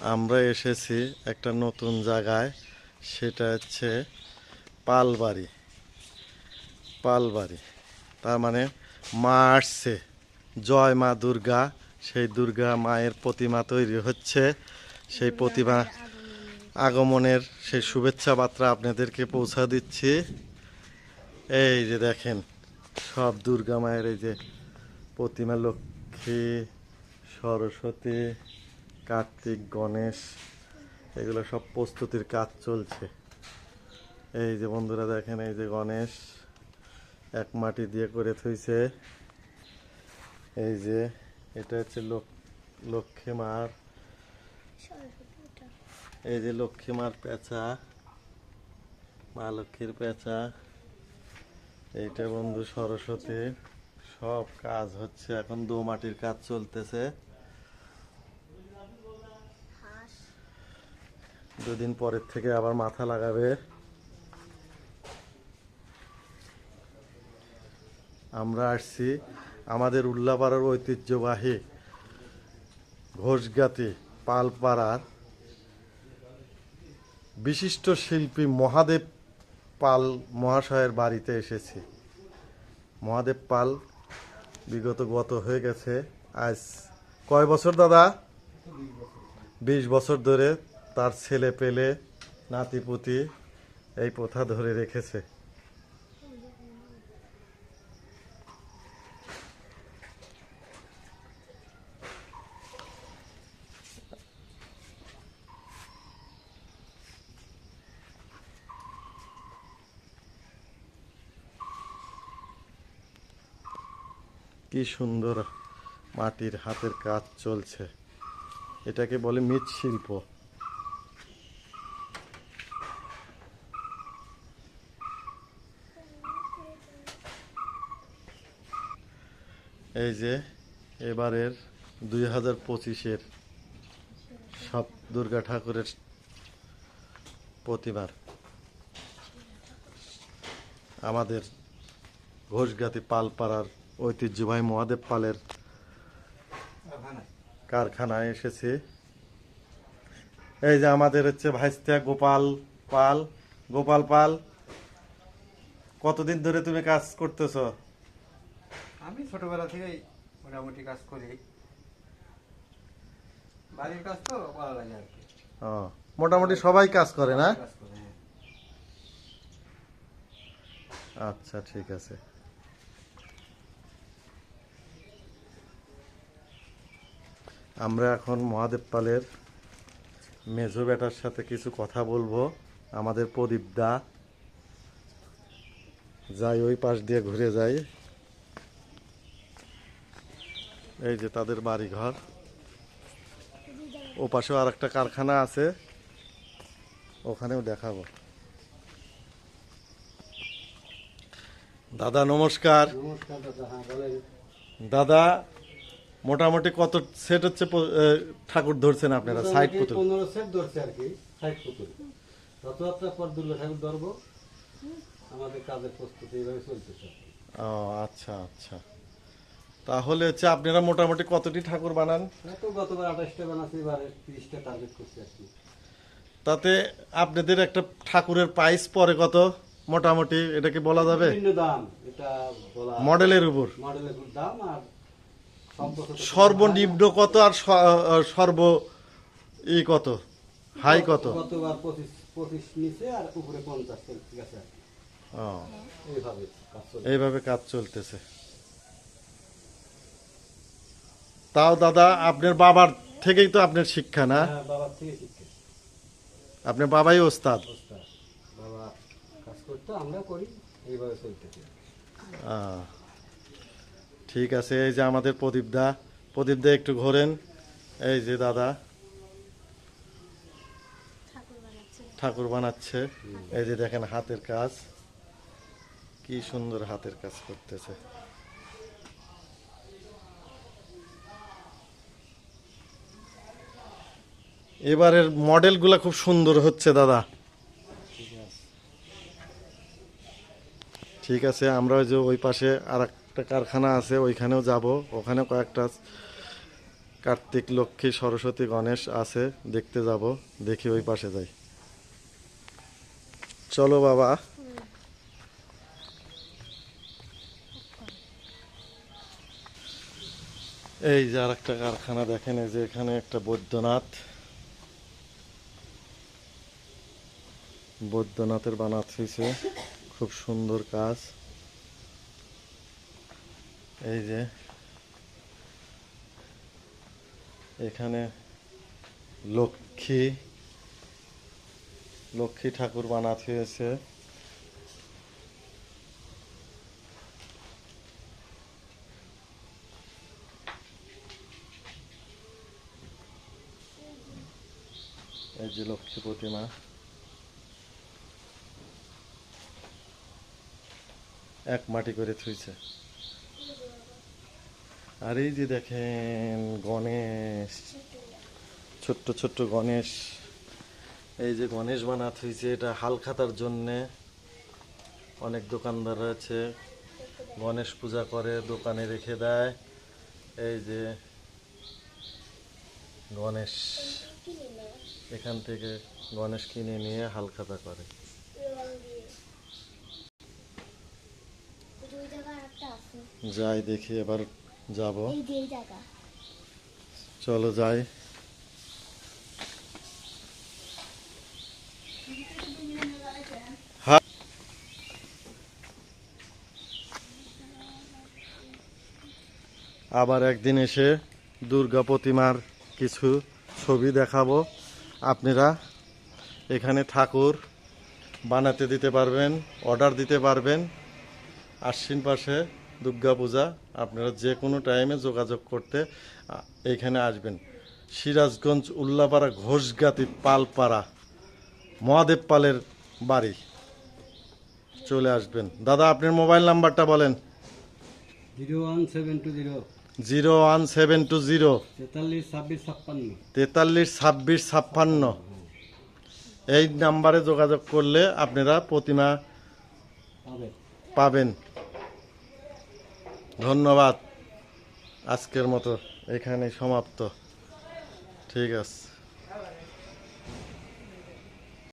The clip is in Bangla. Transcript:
আমরা এসেছি একটা নতুন জায়গায়, সেটা হচ্ছে পালবাড়ি। পালবাড়ি। তার মানে মা আসছে। জয় মা দুর্গা। সেই দুর্গা মায়ের প্রতিমা তৈরি হচ্ছে। সেই প্রতিমা আগমনের সেই শুভেচ্ছা বার্তা আপনাদেরকে পৌঁছা দিচ্ছি। এই যে দেখেন, সব দুর্গা মায়ের এই যে প্রতিমা, লক্ষ্মী, সরস্বতী কার্তিক, গণেশ, এগুলো সব প্রস্তুতির কাজ চলছে। এই যে বন্ধুরা দেখেন, এই যে গণেশ এক মাটি দিয়ে করে থইছে। এই যে এটা হচ্ছে লক- লক্ষ্মী মার, এই যে লক্ষ্মী মার পেঁচা, মা লক্ষ্মীর পেঁচা। এইটা বন্ধু সরস্বতী। সব কাজ হচ্ছে, এখন দো মাটির কাজ চলতেছে। দুদিন পরের থেকে আবার মাথা লাগাবে। আমরা আসছি আমাদের উল্লাপাড়ার ঐতিহ্যবাহী ঘোষগাতি পালপাড়ার বিশিষ্ট শিল্পী মহাদেব পাল মহাশয়ের বাড়িতে এসেছি। মহাদেব পাল বিগত গত হয়ে গেছে আজ কয় বছর দাদা? বিশ বছর ধরে তার ছেলে পেলে নাতিপুতি এই প্রথা ধরে রেখেছে। কি সুন্দর মাটির হাতের কাজ চলছে। এটাকে বলে মৃৎশিল্প। এই যে এবারের দুই হাজার পঁচিশের সব দুর্গা ঠাকুরের প্রতিমার আমাদের ঘোষগাতি পালপাড়ার ঐতিহ্যবাহী মহাদেব পালের কারখানায় এসেছি। এই যে আমাদের হচ্ছে ভাইস্তা গোপাল পাল। গোপাল পাল, কতদিন ধরে তুমি কাজ করতেছো? আমি ছোটবেলা থেকেই মোটামুটি কাজ করি। বাড়ির কাজ তো ভালো লাগে আর কি। ও, মোটামুটি সবাই কাজ করে না? কাজ করে, হ্যাঁ। আচ্ছা ঠিক আছে। আমরা এখন মহাদেব পালের মেজো বেটার সাথে কিছু কথা বলব আমাদের প্রদীপ দা। যাই ওই পাশ দিয়ে ঘুরে যাই। এই যে তাদের বাড়ি ঘর ও পাশেও আর একটা কারখানা আছে। ওখানেও দেখাবো। দাদা নমস্কার। দাদা হ্যাঁ দাদা মোটামুটি কত সেট হচ্ছে ঠাকুর ধরছেন আপনারা? সাইড পুতুল। পনেরো সেট ধরছে আর কি ষাট পুতুল। রথযাত্রার পর দুর্গা ঠাকুর ধরবো। আমাদের কাজের প্রস্তুতি এইভাবে চলতেছে। ও আচ্ছা আচ্ছা। তাহলে হচ্ছে আপনারা মোটামুটি কতটি ঠাকুর বানান? গতবার আঠাশটা বানাচ্ছি এবারে তিরিশটা টার্গেট করছি আর কি। তাতে আপনাদের একটা ঠাকুরের প্রাইস পরে কত? মোটামুটি এটা কি বলা যাবে? মডেলের উপর। সর্বনিম্ন কত? আর সর্ব ই কত? হাই কত? এইভাবে কাজ পঁচিশ নিচে আর উপরে পঞ্চাশ ঠিক আছে আর কি। ও এইভাবে কাজ চলছে এইভাবে কাজ চলতেছে তাও দাদা আপনার বাবার থেকেই তো আপনার শিক্ষা না? হ্যাঁ বাবার থেকে শিখছে আপনার বাবাই ওস্তাদ? বাবা কাজ করতো আমরা করি এইভাবে চলতেছে ঠিক আছে এই যে আমাদের প্রদীপ দা। প্রদীপ দা একটু ঘোরেন। এই যে দাদা। ঠাকুর বানাচ্ছে। এই যে দেখেন হাতের কাজ। কি সুন্দর হাতের কাজ করতেছে। এবারের মডেলগুলো খুব সুন্দর হচ্ছে, দাদা। ঠিক আছে, আমরা ওই যে ওই পাশে আর একটা কারখানা আছে, ওইখানেও যাব। ওখানে কয়েকটা কার্তিক, লক্ষ্মী, সরস্বতী, গণেশ আছে, দেখতে যাব। দেখি ওই পাশে যাই। চলো বাবা। এই যে আর একটা কারখানা, দেখেন এই যে এখানে একটা বৈদ্যনাথ। বৈদ্যনাথের বানাত হয়েছে। খুব সুন্দর কাজ। এই যে, এখানে লক্ষ্মী লক্ষ্মী ঠাকুর বানাত হয়েছে। এই যে লক্ষ্মী প্রতিমা। এক মাটি করে থুইছে। আর এই যে দেখেন গণেশ, ছোট্ট ছোট্ট গণেশ, এই যে গণেশ বানা থুইছে, এটা হালখাতার জন্যে অনেক দোকানদার আছে। গণেশ পূজা করে, দোকানে রেখে দেয়। এই যে গণেশ, এখান থেকে গণেশ কিনে নিয়ে হালখাতা করে দুই জায়গা একটা আছে যাই দেখি এবার যাব। চলো যাই। আবার একদিন এসে দুর্গা প্রতিমার কিছু ছবি দেখাবো। আপনারা এখানে ঠাকুর বানাতে দিতে পারবেন অর্ডার দিতে পারবেন। আশ্বিন পাশে দুর্গা পূজা আপনারা যে কোনো টাইমে যোগাযোগ করতে এখানে আসবেন। সিরাজগঞ্জ উল্লাপাড়া ঘোষগাতি পালপাড়া মহাদেব পালের বাড়ি। চলে আসবেন। দাদা আপনার মোবাইল নাম্বারটা বলেন। Zero one seven two zero. Zero one seven two zero. তেতাল্লিশ ছাব্বিশ ছাপ্পান্ন। তেতাল্লিশ ছাব্বিশ ছাপ্পান্ন। এই নাম্বারে যোগাযোগ করলে আপনারা প্রতিমা পাবে পাবেন। ধন্যবাদ। আজকের মতো এখানে সমাপ্ত। ঠিক আছে।